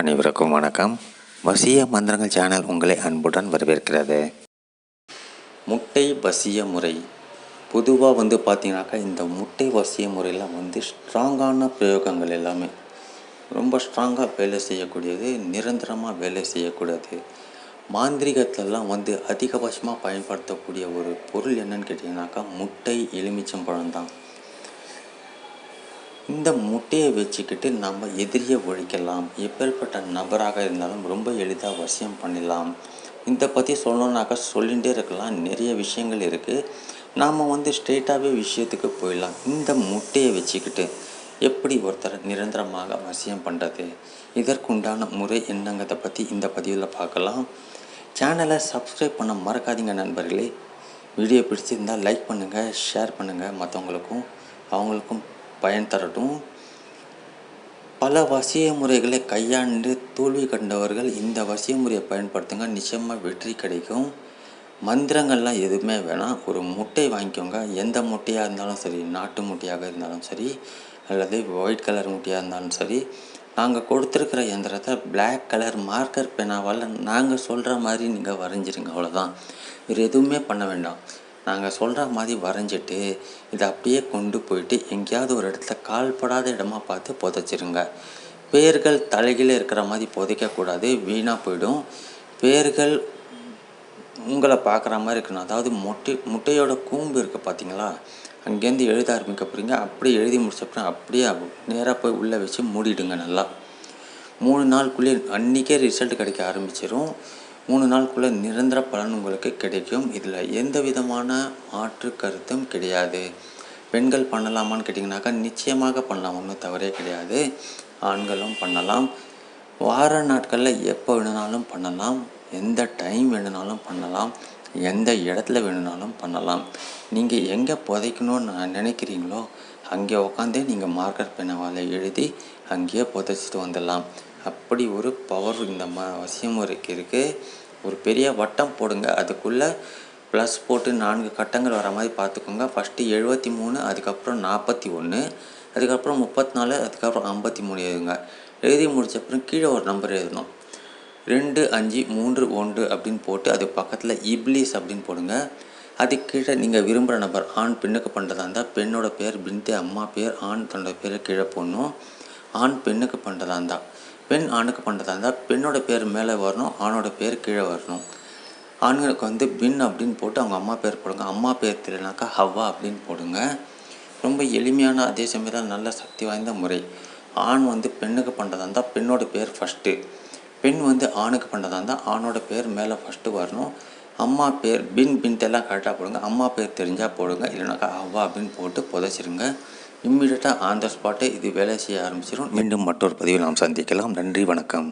அனைவருக்கும் வணக்கம். வசிய மந்திரங்கள் சேனல் உங்களை அன்புடன் வரவேற்கிறது. முட்டை வசிய முறை. பொதுவாக வந்து பார்த்தீங்கன்னாக்கா இந்த முட்டை வசிய முறையில் வந்து ஸ்ட்ராங்கான பிரயோகங்கள் எல்லாமே ரொம்ப ஸ்ட்ராங்காக வேலை செய்யக்கூடியது நிரந்தரமாக வேலை செய்யக்கூடாது. மாந்திரிகத்திலலாம் வந்து அதிகபட்சமாக பயன்படுத்தக்கூடிய ஒரு பொருள் என்னன்னு கேட்டிங்கனாக்கா முட்டை எலுமிச்சம்பழம் தான் இந்த முட்டையை வச்சுக்கிட்டு நம்ம எதிரியை ஒழிக்கலாம். எப்பேற்பட்ட நபராக இருந்தாலும் ரொம்ப எளிதாக வசியம் பண்ணிடலாம் இதை பற்றி சொல்லணுன்னாக்கா சொல்லிகிட்டே இருக்கலாம். நிறைய விஷயங்கள் இருக்குது நாம் வந்து ஸ்ட்ரெயிட்டாகவே விஷயத்துக்கு போயிடலாம். இந்த முட்டையை வச்சுக்கிட்டு எப்படி ஒருத்தரை நிரந்தரமாக வசியம் பண்ணுறது இதற்குண்டான முறை என்னங்கிறத பற்றி இந்த பதிவில் பார்க்கலாம். சேனலை சப்ஸ்கிரைப் பண்ண மறக்காதீங்க நண்பர்களே. வீடியோ பிடிச்சிருந்தால் லைக் பண்ணுங்கள் ஷேர் பண்ணுங்கள் மற்றவங்களுக்கும் அவங்களுக்கும் பயன் தரட்டும் பல வசிய முறைகளை கையாண்டு தோல்வி கண்டவர்கள் இந்த வசிய முறையை பயன்படுத்துங்க. நிச்சயமாக வெற்றி கிடைக்கும். மந்திரங்கள்லாம் எதுவுமே வேணாம். ஒரு முட்டை வாங்கிக்கோங்க. எந்த முட்டையாக இருந்தாலும் சரி நாட்டு முட்டையாக இருந்தாலும் சரி அல்லது ஒயிட் கலர் முட்டையாக இருந்தாலும் சரி நாங்கள் கொடுத்துருக்குற எந்திரத்தை பிளாக் கலர் மார்க்கர் பேனாவால் நாங்கள் சொல்கிற மாதிரி நீங்கள் வரைஞ்சிருங்க. அவ்வளோதான் வேறு எதுவுமே பண்ண வேண்டாம். நாங்கள் சொல்கிற மாதிரி வரைஞ்சிட்டு இதை அப்படியே கொண்டு போயிட்டு எங்கேயாவது ஒரு இடத்துல கால்படாத இடமா பார்த்து புதைச்சிருங்க. பேர்கள் தலைகீழே இருக்கிற மாதிரி புதைக்கக்கூடாது வீணாக போயிடும். பேர்கள் உங்களை பார்க்குற மாதிரி இருக்கணும். அதாவது முட்டை முட்டையோட கூம்பு இருக்குது பார்த்தீங்களா? அங்கேருந்து எழுத ஆரம்பிக்க போகிறீங்க அப்படியே எழுதி முடிச்சப்பறம் அப்படியே நேராக போய் உள்ளே வச்சு மூடிடுங்க நல்லா. மூணு நாளுக்குள்ளேயே அன்றைக்கே ரிசல்ட் கிடைக்க ஆரம்பிச்சிடும் மூணு நாளுக்குள்ளே நிரந்தர பலன் உங்களுக்கு கிடைக்கும். இதில் எந்த விதமான மாற்று கருத்தும் கிடையாது. பெண்கள் பண்ணலாமான்னு கேட்டிங்கனாக்கா நிச்சயமாக பண்ணலாம். ஒன்றும் தவறே கிடையாது. ஆண்களும் பண்ணலாம். வார நாட்களில் எப்போ வேணுனாலும் பண்ணலாம். எந்த டைம் வேணுனாலும் பண்ணலாம். எந்த இடத்துல வேணுனாலும் பண்ணலாம். நீங்கள் எங்கே புதைக்கணும்னு நினைக்கிறீங்களோ அங்கே உட்காந்தே நீங்கள் மார்க்கர் பெண்ணவால் எழுதி அங்கேயே புதைச்சிட்டு வந்துடலாம். அப்படி ஒரு பவர் இந்த ம வசியமுறைக்கு இருக்குது ஒரு பெரிய வட்டம் போடுங்க. அதுக்குள்ளே ப்ளஸ் போட்டு நான்கு கட்டங்கள் வர மாதிரி பார்த்துக்கோங்க. ஃபஸ்ட்டு எழுபத்தி மூணு அதுக்கப்புறம் நாற்பத்தி ஒன்று அதுக்கப்புறம் முப்பத்தி நாலு அதுக்கப்புறம் ஐம்பத்தி மூணு எழுதுங்க. எழுதி முடிச்சப்பறம் கீழே ஒரு நம்பர் எழுதணும். ரெண்டு அஞ்சு மூன்று ஒன்று அப்படின்னு போட்டு அது பக்கத்தில் இப்லிஸ் அப்படின்னு போடுங்க. அது கீழே நீங்கள் விரும்புகிற நபர் ஆண் பெண்ணுக்கு பண்ணுறதா இருந்தால் பெண்ணோட பேர் பின்ட்டு அம்மா பேர் ஆண் தன்னோட பேர் கீழே போடணும். ஆண் பெண்ணுக்கு பண்ணுறதா இருந்தால் பெண் ஆணுக்கு பண்ணுறதா இருந்தால் பெண்ணோட பேர் மேலே வரணும் ஆணோட பேர் கீழே வரணும். ஆண்களுக்கு வந்து பின் அப்படின்னு போட்டு அவங்க அம்மா பேர் போடுங்க. அம்மா பேர் தெரியலனாக்கா ஹவ்வா அப்படின்னு போடுங்க. ரொம்ப எளிமையான அதே சமயத்தில் நல்ல சக்தி வாய்ந்த முறை. ஆண் வந்து பெண்ணுக்கு பண்ணுறதா இருந்தால் பெண்ணோட பேர் ஃபஸ்ட்டு பெண் வந்து ஆணுக்கு பண்ணுறதா இருந்தால் ஆணோட பேர் மேலே ஃபஸ்ட்டு வரணும். அம்மா பேர் பின் பின்ட்டெல்லாம் கரெக்டாக போடுங்க. அம்மா பேர் தெரிஞ்சால் போடுங்க. இல்லைனாக்கா அவ்வா அப்படின்னு போட்டு புதைச்சிருங்க. இம்மிடியட்டாக ஆன் த ஸ்பாட்டே இது வேலை செய்ய ஆரம்பிச்சிடும் மீண்டும் மற்றொரு பதிவில் நாம் சந்திக்கலாம். நன்றி வணக்கம்.